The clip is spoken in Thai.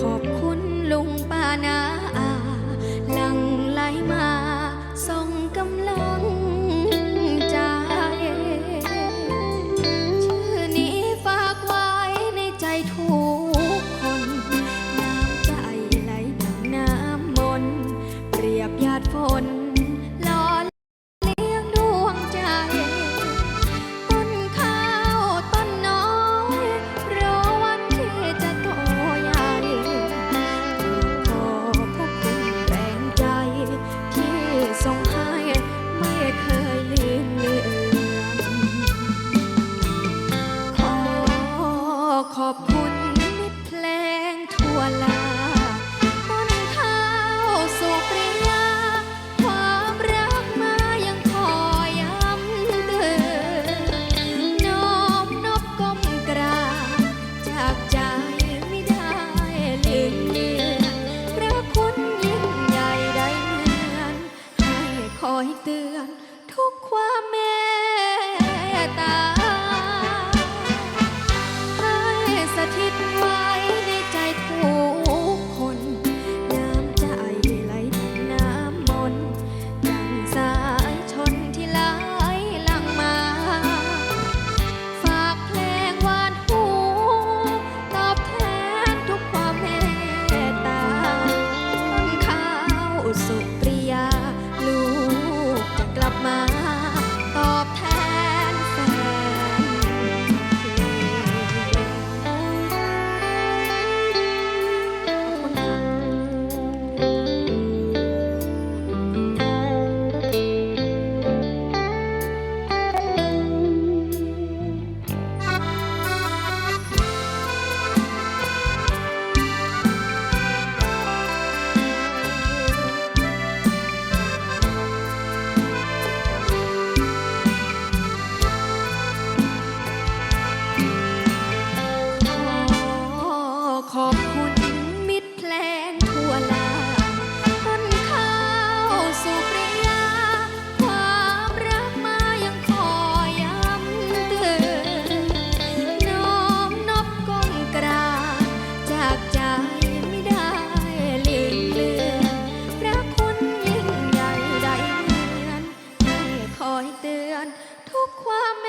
ขอบคุณลุงป้านา ขอบคุณมิตรเพลงทั่วลา อยเตือนทุกความแม